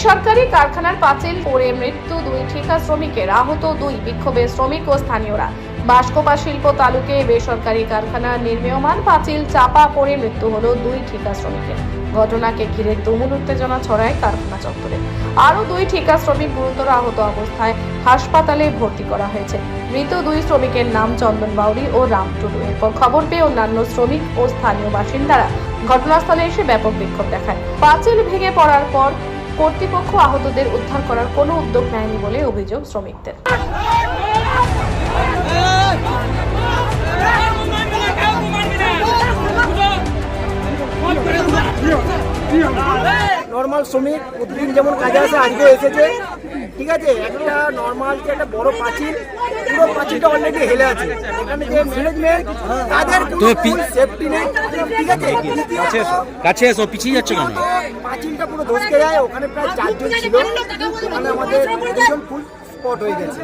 বেসরকারি কারখানার পাঁচিল পড়ে মৃত্যু দুই ঠিকা শ্রমিকের, আহত দুই বিক্ষোভে শ্রমিক ও স্থানীয়রা। বাসকোপা শিল্প তালুকে বেসরকারি কারখানা নির্মীয়মান পাঁচিল চাপা পড়ে মৃত্যু হল দুই ঠিকা শ্রমিকের। ঘটনাকে ঘিরে তুমুল উত্তেজনা ছড়ায় কারখানা চত্বরে। আরও দুই ঠিকা শ্রমিক গুরুতর আহত অবস্থায় হাসপাতালে ভর্তি করা হয়েছে। মৃত দুই শ্রমিকের নাম চন্দন বাউরি ও রাম টুডু। এরপর খবর পেয়ে অন্যান্য শ্রমিক ও স্থানীয় বাসিন্দারা ঘটনাস্থলে এসে ব্যাপক বিক্ষোভ দেখায়। পাঁচিল ভেঙে পড়ার পর কর্তৃপক্ষ আহতদের উদ্ধার করার কোনো উদ্যোগ নেয়নি বলে অভিযোগ শ্রমিকদের। নর্মাল শ্রমিক প্রতিদিন যেমন কাজে আসে, আজকে এসেছে। ঠিক আছে? একটা নর্মাল যে একটা বড় পাঁচিল পুরো পাঁচিলটা অলরেডি হেলে আছে। এখানে যে ম্যানেজমেন্ট তাদের কোনো সেফটি নেই। ঠিক আছে? কাছে এসো পিছিয়ে যাচ্ছে কেন? পাঁচিলটা পুরো ধসকে যায় ওখানে প্রায় চারজন ছিল। ওখানে আমাদের দুজন ফুল স্পট হয়ে গেছে।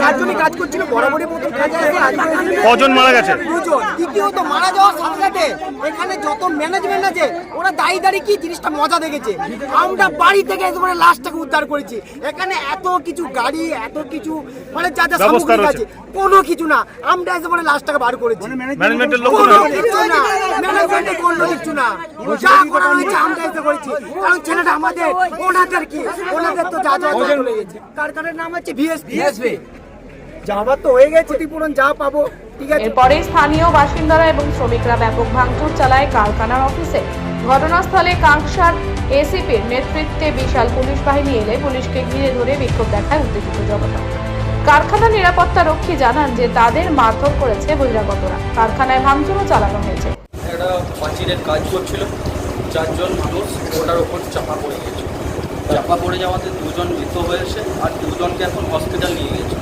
চারজনই কাজ করছিল? বরাবরই মতো কাজে আসে আজকে এসেছে। কজন মারা গেছে? দুজন। দ্বিতীয়ত মারা যাওয়ার সাথে সাথে এখানে যত ম্যানেজমেন্ট আছে ওরা দাঁড়িয়ে দাঁড়িয়ে কি জিনিসটা মজা দেখেছে। আমরা বাড়ি থেকে লাশটাকে উদ্ধার করেছি। এখানে এত কিছু গাড়ি এত কিছু মানে যা যা সামগ্রী আছে কোনো কিছু না। আমরা এসে মানে লাশটাকে বার করেছি। ম্যানেজমেন্টের লোক কোনো কিছু না। ম্যানেজমেন্টে কোনো কিছু না। যা করা হয়েছে আমরা এসে করেছি। কারণ ছেলেটা আমাদের ওনাদের কি? ওনাদের তো যা যা যা চলে গেছে। কারখানার নাম হচ্ছে ভিএসপি। যাবার তো হয়ে গেছে। ক্ষতিপূরণ যা পাবো ঠিক আছে। এরপরে স্থানীয় বাসিন্দারা এবং শ্রমিকরা ব্যাপক ভাঙচুর চালায় কারখানার অফিসে। ঘটনাস্থলে কাংসার এসিপির নেতৃত্বে বিশাল পুলিশ বাহিনী এলে পুলিশকে ঘিরে ধরে বিক্ষোভ দেখায় উত্তেজিত জনতা। কারখানা নিরাপত্তা রক্ষী জানান যে তাদের মারধর করেছে বহিরাগতরা। কারখানায় ভাঙচুরও চালানো হয়েছে। একটা পাঁচিলের কাজ করছিল। চারজন মানুষ ওটার ওপর চাপা পড়ে গেছে চাপা পড়ে যাওয়াতে দুজন মৃত হয়েছে আর দুজনকে এখন হসপিটাল নিয়ে গেছে।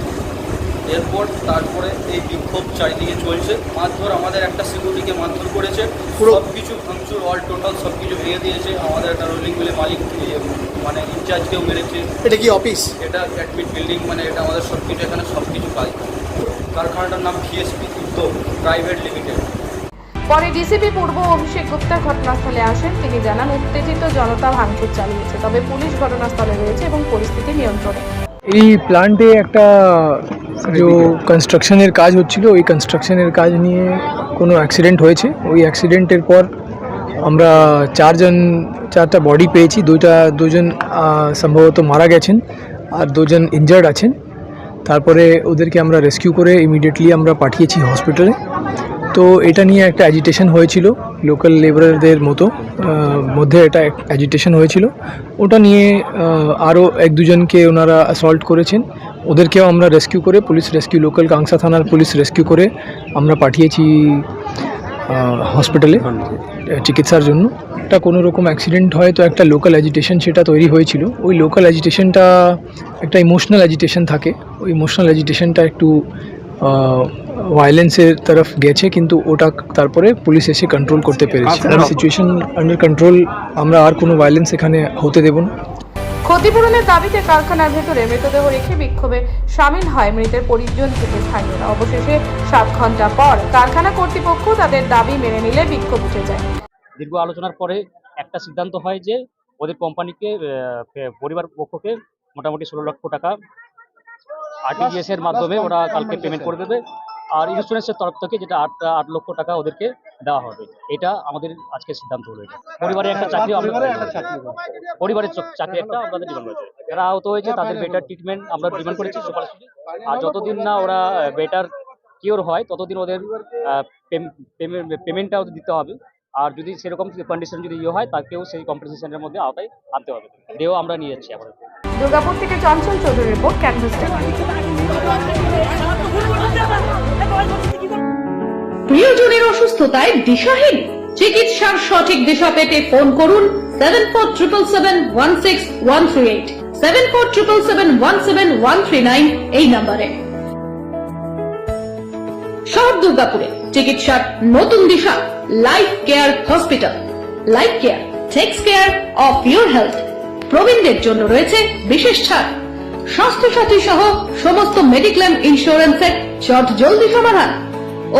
এরপর তারপরে এই বিক্ষোভ চারিদিকে চলছে। মারধর আমাদের একটা সিকিউরিটিকে মারধর করেছে। সব কিছু ভাঙচুর অল টোটাল সব কিছু ভেঙে দিয়েছে। আমাদের একটা রোলিং মিলে মালিক মানে ইনচার্জকেও মেরেছে। এটা কি অফিস এটা অ্যাডমিট বিল্ডিং মানে এটা আমাদের সব কিছু এখানে সব কিছু কাজ। কারখানাটার নাম ভিএসপি উদ্যোগ প্রাইভেট লিমিটেড পরে ডিসিপি পূর্ব অভিষেক গুপ্তা ঘটনাস্থলে আসেন। তিনি জানান, উত্তেজিত জনতা ভাঙচুর চালিয়েছে, তবে পুলিশ ঘটনাস্থলে রয়েছে এবং পরিস্থিতি নিয়ন্ত্রণে। এই প্ল্যান্টে একটা যে কনস্ট্রাকশনের কাজ হচ্ছিল, ওই কনস্ট্রাকশনের কাজ নিয়ে কোনো অ্যাক্সিডেন্ট হয়েছে। ওই অ্যাক্সিডেন্টের পর আমরা চারজন, চারটা বডি পেয়েছি। দুইটা, দুজন সম্ভবত মারা গেছেন আর দুজন ইনজার্ড আছেন। তারপরে ওদেরকে আমরা রেস্কিউ করে ইমিডিয়েটলি আমরা পাঠিয়েছি হসপিটালে তো এটা নিয়ে একটা অ্যাজিটেশন হয়েছিল লোকাল লেবারদের মতো মধ্যে এটা অ্যাজিটেশন হয়েছিল। ওটা নিয়ে আরও এক দুজনকে ওনারা অ্যাসল্ট করেছেন। ওদেরকেও আমরা রেস্কিউ করে পুলিশ রেস্কিউ লোকাল কাংসা থানার পুলিশ রেস্কিউ করে আমরা পাঠিয়েছি হসপিটালে চিকিৎসার জন্য। একটা কোনো রকম অ্যাক্সিডেন্ট হয় তো একটা লোকাল অ্যাজিটেশন সেটা তৈরি হয়েছিল। ওই লোকাল অ্যাজিটেশনটা একটা ইমোশনাল অ্যাজিটেশন থাকে। ওই ইমোশনাল অ্যাজিটেশনটা একটু ভায়োলেন্সের তরফ গেছে কিন্তু ওটা তারপরে পুলিশ এসে কন্ট্রোল করতে পেরেছে। সিচুয়েশন আন্ডার কন্ট্রোল আমরা আর কোনো ভায়োলেন্স এখানে হতে দেব না। ক্ষতিপূরণের দাবিতে কারখানার ভেতরে মৃতদেহ রেখে বিক্ষোভে সামিল হয় মৃতের পরিজন থেকে স্থানীয়রা। অবশেষে সাত ঘণ্টা পর কারখানা কর্তৃপক্ষ তাদের দাবি মেনে নিলে বিক্ষোভ উঠে যায়। দীর্ঘ আলোচনার পরে একটা সিদ্ধান্ত হয় যে ওদের কোম্পানিকে পরিবার পক্ষকে মোটামুটি ষোলো লক্ষ টাকা আরটিজিএস এর মাধ্যমে ওরা কালকে পেমেন্ট করে দেবে। আর ইন্স্যুরেন্সের তরফ থেকে যেটা আট আট লক্ষ টাকা ওদেরকে দেওয়া হবে। এটা আমাদের আজকে সিদ্ধান্ত হলো এটা। পরিবারে একটা চাকরি পরিবারের চাকরি একটা আমাদের ডিমান্ড হয়েছে যারা আহত হয়েছে তাদের বেটার ট্রিটমেন্ট আমরা ডিমান্ড করেছি সুপারস্টিটি আর যতদিন না ওরা বেটার কিওর হয় ততদিন ওদের পেমেন্টটা ওদের দিতে হবে। আর যদি সেরকম কন্ডিশন যদি ইয়ে হয় তাকেও সেই কম্পেনসেশনের মধ্যে আওতায় আনতে হবে। দেও আমরা নিয়ে যাচ্ছি আবার দুর্গাপুর থেকে চঞ্চল চৌধুরীর রিপোর্ট, ক্যানভাস প্রিয়জনের অসুস্থতায় দিশাহীন। চিকিৎসার সঠিক দিশা পেতে ফোন করুন seven four triple seven one six one three eight seven four triple seven one seven one three nine এই নম্বরে। শহর দুর্গাপুরে চিকিৎসার নতুন দিশা life care hospital life care takes care of your health প্রবীণদের জন্য রয়েছে বিশেষ ছাড়। স্বাস্থ্য সাথী সহ সমস্ত মেডিক্লেম ইন্স্যুরেন্সের চট জলদি সমাধান।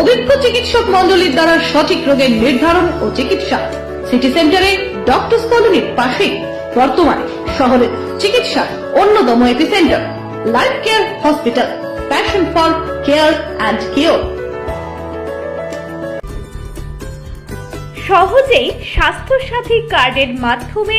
অভিজ্ঞ চিকিৎসক মন্ডলীর দ্বারা সঠিক রোগের নির্ধারণ ও চিকিৎসা। সিটি সেন্টারে ডক্টর কলোনির পাশে বর্তমানে শহরের চিকিৎসার অন্যতম epicentre life care hospital passion for care and cure সহজেই স্বাস্থ্যসাথী কার্ডের মাধ্যমে